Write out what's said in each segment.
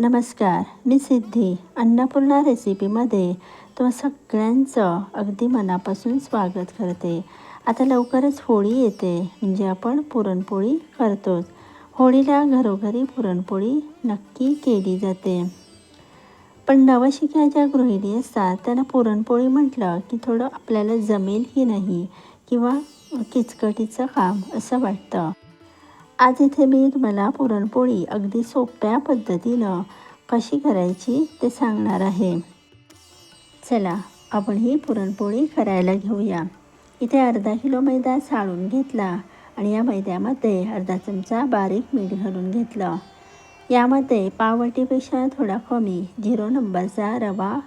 नमस्कार मी सिद्धी अन्नपूर्णा रेसिपीमध्ये तुम्हा सगळ्यांचं अगदी मनापासून स्वागत करते. आता लवकरच होळी येते म्हणजे आपण पुरणपोळी करतोच. होळीला घरोघरी पुरणपोळी नक्की केली जाते. पण नवशिक्या ज्या गृहिणी असतात त्यांना पुरणपोळी म्हटलं की थोडं आपल्याला जमेल की नाही किंवा किचकटीचं काम असं वाटतं. आज इथे मी तुम्हाला पुरणपोळी अगदी सोप्या पद्धतीनं कशी करायची ते सांगणार आहे. चला आपण ही पुरणपोळी करायला घेऊया. इथे अर्धा किलो मैदा साळून घेतला आणि या मैद्यामध्ये अर्धा चमचा बारीक मीठ घालून घेतलं. यामध्ये पाववाटीपेक्षा थोडा कमी झिरो नंबरचा रवा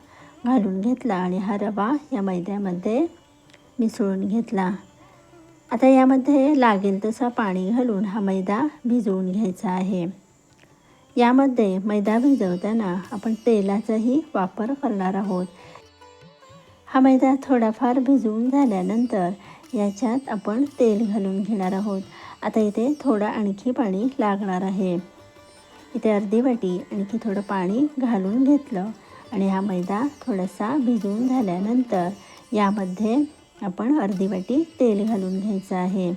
घालून घेतला आणि हा रवा या मैद्यामध्ये मिसळून घेतला. आता यामध्ये लागेल तसा पाणी घालून हा मैदा भिजवून घ्यायचा आहे. यामध्ये मैदा भिजवताना आपण तेलाचाही वापर करणार आहोत. हा मैदा थोडाफार भिजवून झाल्यानंतर याच्यात आपण तेल घालून घेणार आहोत. आता इथे थोडं आणखी पाणी लागणार आहे. इथे अर्धी वाटी आणखी थोडं पाणी घालून घेतलं आणि हा मैदा थोडासा भिजवून झाल्यानंतर यामध्ये आपण अर्धी वाटी तेल घालून घ्यायचं आहे.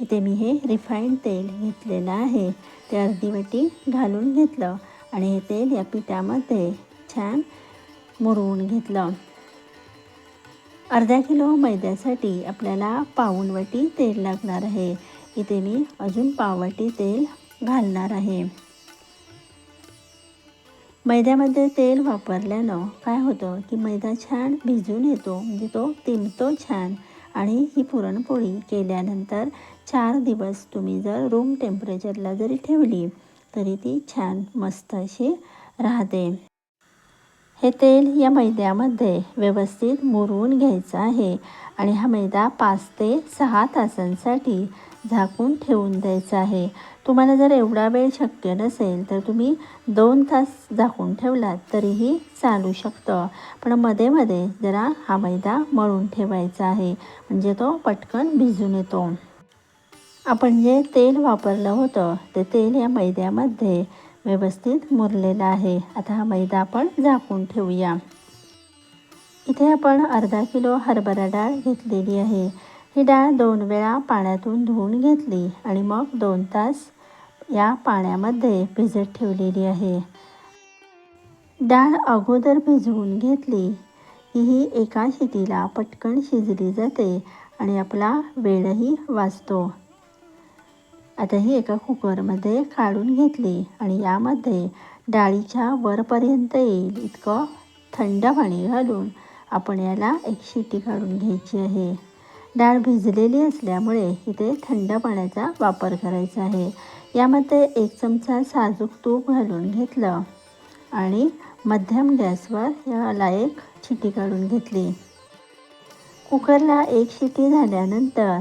इथे मी हे रिफाईंड तेल घेतलेलं आहे. ते अर्धी वाटी घालून घेतलं आणि हे तेल या पिठामध्ये छान मुरवून घेतलं. अर्धा किलो मैद्यासाठी आपल्याला पाऊण वाटी तेल लागणार आहे. इथे मी अजून पाववाटी तेल घालणार आहे. मैद्यामध्ये तेल वापरल्यानं काय होतं की मैदा छान भिजून येतो म्हणजे तो तिमतो छान. आणि ही पुरणपोळी केल्यानंतर चार दिवस तुम्ही जर रूम टेम्परेचरला जरी ठेवली तरी ती छान मस्त अशी राहते. हे तेल या मैद्यामध्ये व्यवस्थित मुरवून घ्यायचं आहे आणि हा मैदा पाच ते सहा तासांसाठी झाकून ठेवून द्यायचा आहे. तुम्हाला जर एवढा वेळ शक्य नसेल तर तुम्ही दोन तास झाकून ठेवलात तरीही चालू शकतं. पण मध्ये मध्ये जरा हा मैदा मळून ठेवायचा आहे. म्हणजे तो पटकन भिजून येतो. आपण जे तेल वापरलं होतं ते तेल या मैद्यामध्ये व्यवस्थित मुरलेलं आहे. आता हा मैदा आपण झाकून ठेवूया. इथे आपण अर्धा किलो हरभरा डाळ घेतलेली आहे. ही डाळ दोन वेळा पाण्यातून धुवून घेतली आणि मग दोन तास या पाण्यामध्ये भिजत ठेवलेली आहे. डाळ अगोदर भिजवून घेतली. की ही एका शिटीला पटकन शिजली जाते आणि आपला वेळही वाचतो. आता ही एका कुकरमध्ये काढून घेतली आणि यामध्ये डाळीच्या वरपर्यंत येईल इतकं थंड पाणी घालून आपण याला एक शिटी काढून घ्यायची आहे. डाळ भिजलेली असल्यामुळे इथे थंड पाण्याचा वापर करायचा आहे. यामध्ये एक चमचा साजूक तूप घालून घेतलं आणि मध्यम गॅसवर याला एक शिटी काढून घेतली. कुकरला एक शिटी झाल्यानंतर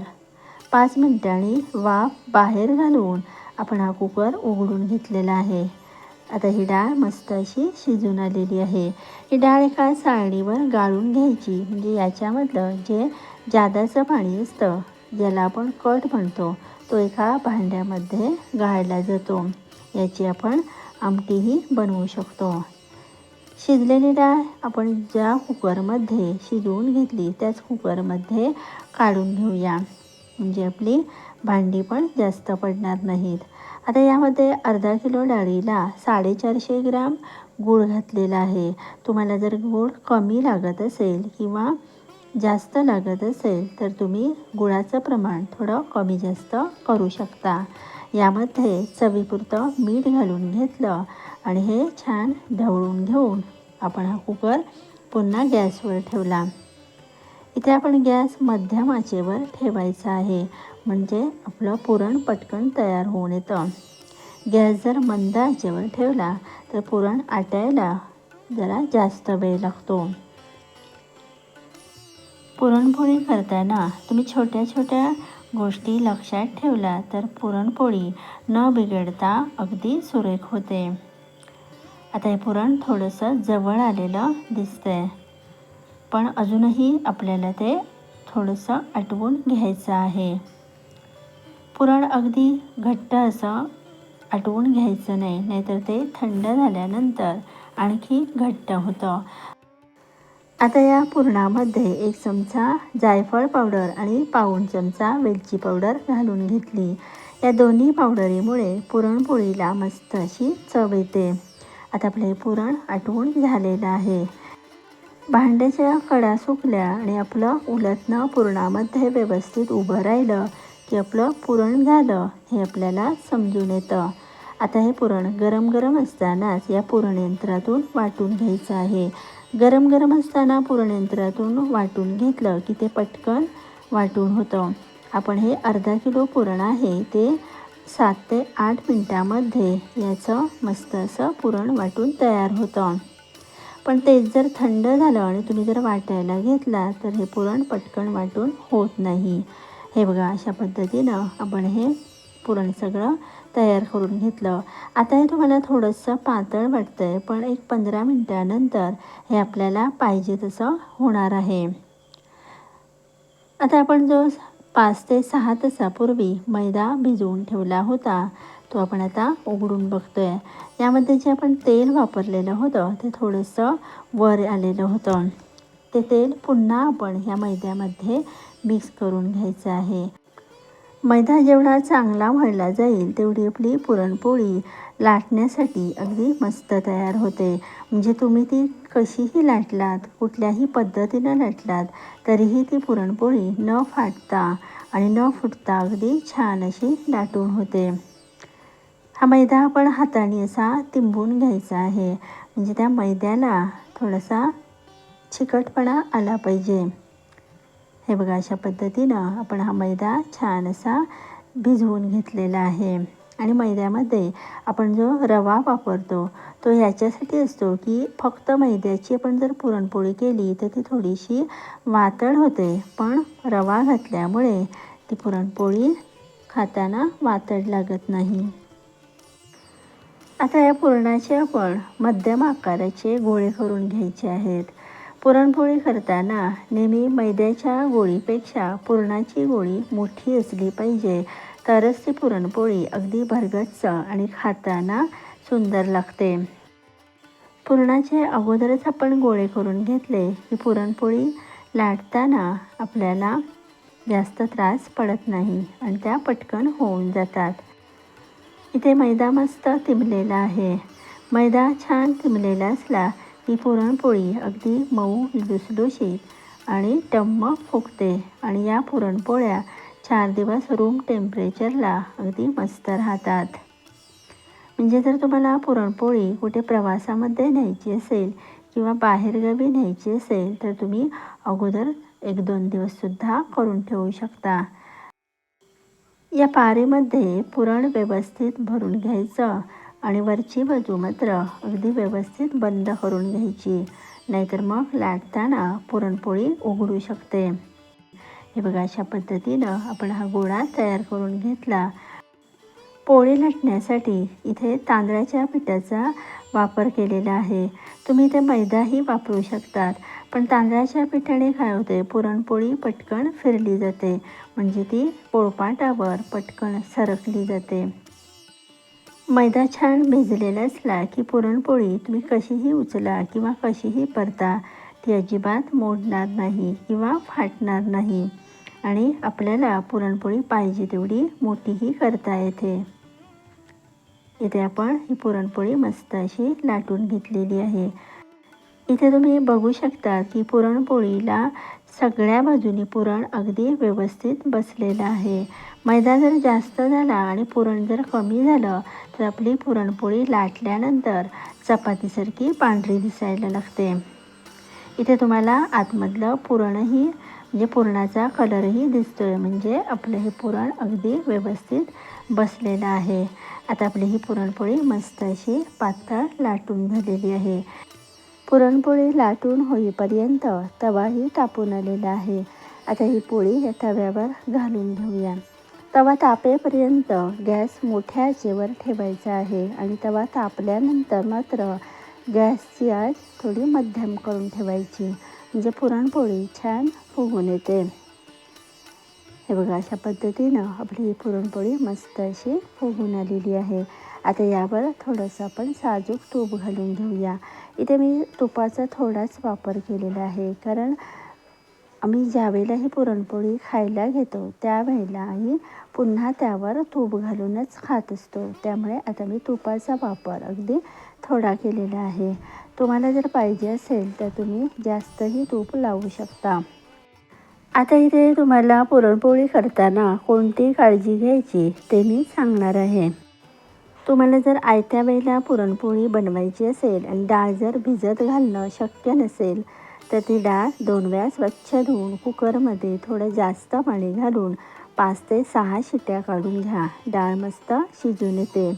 पाच मिनटांनी वाफ बाहेर घालून आपण हा कुकर उघडून घेतलेला आहे. आता ही डाळ मस्त अशी शिजून आलेली आहे. ही डाळ एका साळणीवर गाळून घ्यायची. म्हणजे याच्यामधलं जे जादाचं पाणी असतं ज्याला आपण कट म्हणतो तो एका भांड्यामध्ये गाळला जातो. याची आपण आमटीही बनवू शकतो. शिजलेली डाळ आपण ज्या कुकरमध्ये शिजवून घेतली त्याच कुकरमध्ये काढून घेऊया. म्हणजे आपली भांडी पण जास्त पडणार नाहीत. आता यामध्ये अर्धा किलो डाळीला साडेचारशे ग्राम गूळ घातलेला आहे. तुम्हाला जर गूळ कमी लागत असेल किंवा जास्त लागत असेल तर तुम्ही गुळाचं प्रमाण थोडं कमी जास्त करू शकता. यामध्ये चवीपुरतं मीठ घालून घेतलं आणि हे छान ढवळून घेऊन आपण हा कुकर पुन्हा गॅसवर ठेवला. इथे आपण गॅस मध्यम आचेवर ठेवायचा आहे. म्हणजे आपलं पुरण पटकन तयार होऊन येतं. गॅस जर मंद आचेवर ठेवला तर पुरण आटायला जरा जास्त वेळ लागतो. पुरणपोळी करताना तुम्ही छोट्या छोट्या गोष्टी लक्षात ठेवल्या तर पुरणपोळी न बिघडता अगदी सुरेख होते. आता हे पुरण थोडंसं जवळ आलेलं दिसतंय. पण अजूनही आपल्याला ते थोडंसं आटवून घ्यायचं आहे. पुरण अगदी घट्ट असं आटवून घ्यायचं नाही नाहीतर ते थंड झाल्यानंतर आणखी घट्ट होतं. आता या पुरणामध्ये एक चमचा जायफळ पावडर आणि पाऊण चमचा वेलची पावडर घालून घेतली. या दोन्ही पावडरीमुळे पुरणपोळीला मस्त अशी चव येते. आता आपले पुरण आटवून झालेलं आहे. भांड्याच्या कडा सुकल्या आणि आपलं उलटणं पुरणामध्ये व्यवस्थित उभं राहिलं की आपलं पुरण झालं हे आपल्याला समजून येतं. आता हे पुरण गरम गरम असतानाच या पुरणयंत्रातून वाटून घ्यायचं आहे. गरम गरम असताना पुरणयंत्रातून वाटून घेतलं की ते पटकन वाटून होतं. आपण हे अर्धा किलो पुरण आहे ते सात ते आठ मिनटामध्ये याचं मस्त असं पुरण वाटून तयार होतं. पण तेच जर थंड झालं आणि तुम्ही जर वाटायला घेतला तर हे पुरण पटकन वाटून होत नाही. हे बघा अशा पद्धतीनं आपण हे पुरण सगळं तयार करून घेतलं. आता हे तुम्हाला थोडंसं पातळ वाटतं आहे पण एक पंधरा मिनटानंतर हे आपल्याला पाहिजे तसं होणार आहे. आता आपण जो पाच ते सहा तासापूर्वी मैदा भिजवून ठेवला होता तो आपण आता उघडून बघतो आहे यामध्ये जे आपण तेल वापरलेलं होतं ते थोडंसं वर आलेलं होतं. ते तेल पुन्हा आपण ह्या मैद्यामध्ये मिक्स करून घ्यायचं आहे. मैदा जेवढा चांगला मळला जाईल तेवढी आपली पुरणपोळी लाटण्यासाठी अगदी मस्त तयार होते. म्हणजे तुम्ही ती कशीही लाटलात कुठल्याही पद्धतीनं लाटलात तरीही ती पुरणपोळी न फाटता आणि न फुटता अगदी छान अशी लाटून होते. हा मैदा आपण हाताने असा तिंबून घ्यायचा आहे. म्हणजे त्या मैद्याला थोडासा चिकटपणा आला पाहिजे. हे बघा अशा पद्धतीनं आपण हा मैदा छान असा भिजवून घेतलेला आहे. आणि मैद्यामध्ये आपण जो रवा वापरतो तो ह्याच्यासाठी असतो की फक्त मैद्याची आपण जर पुरणपोळी केली तर ती थोडीशी वातळ होते. पण रवा घातल्यामुळे ती पुरणपोळी खाताना वातड लागत नाही. आता या पुरणाचे आपण मध्यम आकाराचे गोळे करून घ्यायचे आहेत. पुरणपोळी करताना नेहमी मैद्याच्या गोळीपेक्षा पुरणाची गोळी मोठी असली पाहिजे. तरच ती पुरणपोळी अगदी भरगच्च आणि खाताना सुंदर लागते. पुरणाचे अगोदरच आपण गोळे करून घेतले की पुरणपोळी लाटताना आपल्याला जास्त त्रास पडत नाही आणि त्या पटकन होऊन जातात. इथे मैदा मस्त तिमलेला आहे. मैदा छान तिमलेला असला की पुरणपोळी अगदी मऊ लुसलुशीत आणि टम्म फुगते. आणि या पुरणपोळ्या चार दिवस रूम टेम्परेचरला अगदी मस्त राहतात. म्हणजे जर तुम्हाला पुरणपोळी कुठे प्रवासामध्ये न्यायची असेल किंवा बाहेरगावी न्यायची असेल तर तुम्ही अगोदर एक दोन दिवससुद्धा करून ठेवू शकता. या पारीमध्ये पुरण व्यवस्थित भरून घ्यायचं आणि वरची बाजू मात्र अगदी व्यवस्थित बंद करून घ्यायची. नाहीतर मग लाटताना पुरणपोळी उघडू शकते. हे बघा अशा पद्धतीनं आपण हा गोळा तयार करून घेतला. पोळी लाटण्यासाठी इथे तांदळाच्या पिठाचा वापर केलेला आहे. तुम्ही इथे मैदाही वापरू शकतात. पण तांदळाच्या पिठाने काय होते. पुरणपोळी पटकन फिरली जाते. म्हणजे ती पोळपाटावर पटकन सरकली जाते. मैदा छान भिजलेला असला की पुरणपोळी तुम्ही कशीही उचला किंवा कशीही परता ती अजिबात मोडणार नाही किंवा फाटणार नाही. आणि आपल्याला पुरणपोळी पाहिजे तेवढी मोठीही करता येते. इथे आपण ही पुरणपोळी मस्त अशी लाटून घेतलेली आहे. इथे तुम्ही बघू शकता की पुरणपोळीला सगळ्या बाजूनी पुरण अगदी व्यवस्थित बसलेलं आहे. मैदा जर जास्त झाला आणि पुरण जर कमी झालं तर आपली पुरणपोळी लाटल्यानंतर चपातीसारखी पांढरी दिसायला लागते. इथे तुम्हाला आतमधलं पुरणही म्हणजे पुरणाचा कलरही दिसतो आहे म्हणजे आपलं हे पुरण अगदी व्यवस्थित बसलेलं आहे. आता आपली ही पुरणपोळी मस्त अशी पातळ लाटून झालेली आहे. पुरणपोळी लाटून होईपर्यंत तवाही तापून आलेला आहे. आता ही पोळी या तव्यावर घालून घेऊया. तवा तापेपर्यंत गॅस मोठ्या आचेवर ठेवायचा आहे आणि तवा तापल्यानंतर मात्र गॅसची आच थोडी मध्यम करून ठेवायची म्हणजे पुरणपोळी छान फुगून येते. हे बघा अशा पद्धतीनं आपली पुरणपोळी मस्त अशी फुगून आलेली आहे. आता यावर थोडंसं आपण साजूक तूप घालून घेऊया. इथे मी तुपाचा थोडाच वापर केलेला आहे कारण आम्ही ज्यावेळेला ही पुरणपोळी खायला घेतो त्यावेळेलाही पुन्हा त्यावर तूप घालूनच खात असतो. त्यामुळे आता मी तुपाचा वापर अगदी थोडा केलेला आहे. तुम्हाला जर पाहिजे असेल तर तुम्ही जास्तही तूप लावू शकता. आता इथे तुम्हाला पुरणपोळी करताना कोणती काळजी घ्यायची ते मी सांगणार आहे. तुम्हाला जर आयत्या वेळेला पुरणपोळी बनवायची असेल आणि डाळ जर भिजत घालणं शक्य नसेल तर ती डाळ दोन वेळा स्वच्छ धुवून कुकरमध्ये थोडं जास्त पाणी घालून पाच ते सहा शिट्या काढून घ्या. डाळ मस्त शिजून येते.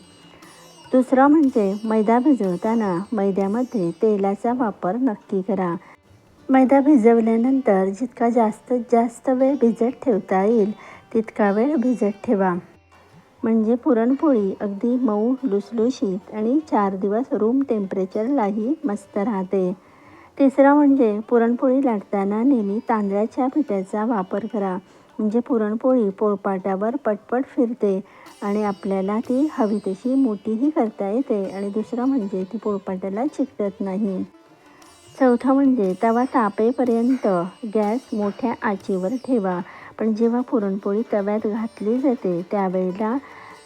दुसरं म्हणजे मैदा भिजवताना मैद्यामध्ये तेलाचा वापर नक्की करा. मैदा भिजवल्यानंतर जितका जास्तीत जास्त वेळ भिजत ठेवता येईल तितका वेळ भिजत ठेवा. म्हणजे पुरणपोळी अगदी मऊ लुसलुशीत आणि चार दिवस रूम टेम्परेचरलाही मस्त राहते. तिसरं म्हणजे पुरणपोळी लाटताना नेहमी तांदळाच्या पिठाचा वापर करा. म्हणजे पुरणपोळी पोळपाटावर पटपट फिरते आणि आपल्याला ती हवी तशी मोठीही करता येते. आणि दुसरं म्हणजे ती पोळपाटाला चिकटत नाही. चौथं म्हणजे तवा तापेपर्यंत गॅस मोठ्या आचेवर ठेवा. पण जेव्हा पुरणपोळी तव्यात घातली जाते त्यावेळेला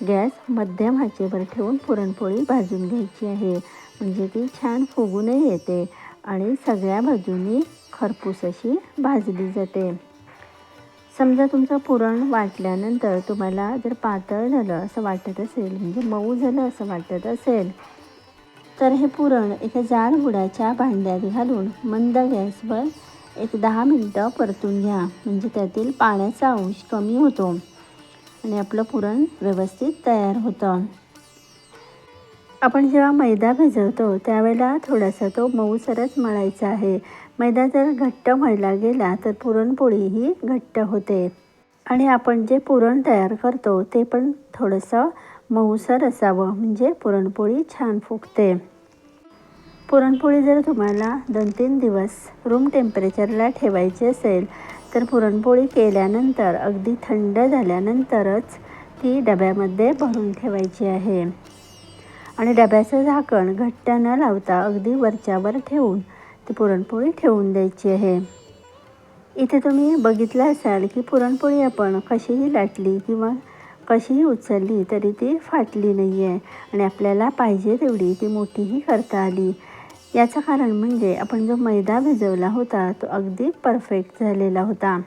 गॅस मध्यम आचेवर ठेवून पुरणपोळी भाजून घ्यायची आहे. म्हणजे ती छान फुगूनही येते आणि सगळ्या बाजूनी खरपूस अशी भाजली जाते. समजा तुमचं पुरण वाटल्यानंतर तुम्हाला जर पातळ झालं असं वाटत असेल म्हणजे मऊ झालं असं वाटत असेल तर हे पुरण एका जाड बुडाच्या भांड्यात घालून मंद गॅसवर एक दहा मिनटं परतून घ्या. म्हणजे त्यातील पाण्याचा अंश कमी होतो आणि आपलं पुरण व्यवस्थित तयार होतं. आपण जेव्हा मैदा भिजवतो त्यावेळेला थोडासा तो मऊसरच मळायचा आहे. मैदा जर घट्ट मळला गेला तर पुरणपोळीही घट्ट होते. आणि आपण जे पुरण तयार करतो ते पण थोडंसं मऊसर असावं म्हणजे पुरणपोळी छान फुगते. पुरणपोळी जर तुम्हाला दोन तीन दिवस रूम टेम्परेचरला ठेवायची असेल तर पुरणपोळी केल्यानंतर अगदी थंड झाल्यानंतरच ती डब्यामध्ये भरून ठेवायची आहे. आणि डब्याचं झाकण घट्ट न लावता अगदी वरच्यावर ठेवून ती पुरणपोळी ठेवून द्यायची आहे. इथे तुम्ही बघितलं असाल की पुरणपोळी आपण कशीही लाटली किंवा कशीही उचलली तरी ती फाटली नाही आहे आणि आपल्याला पाहिजे तेवढी ती मोठीही करता आली. याचं कारण म्हणजे आपण जो मैदा भिजवला होता तो अगदी परफेक्ट झालेला होता.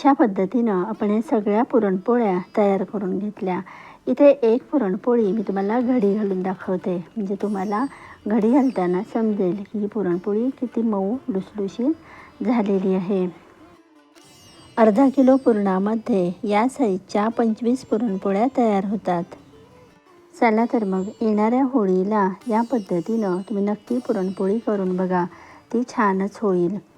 अशा पद्धतीनं आपण हे सगळ्या पुरणपोळ्या तयार करून घेतल्या. इथे एक पुरणपोळी मी तुम्हाला घडी घालून दाखवते. म्हणजे तुम्हाला घडी घालताना समजेल की ही पुरणपोळी किती मऊ लुसलुशीत झालेली आहे. अर्धा किलो पुरणामध्ये या साईजच्या पंचवीस पुरणपोळ्या तयार होतात. चला तर मग येणाऱ्या होळीला या पद्धतीनं तुम्ही नक्की पुरणपोळी करून बघा. ती छानच होईल.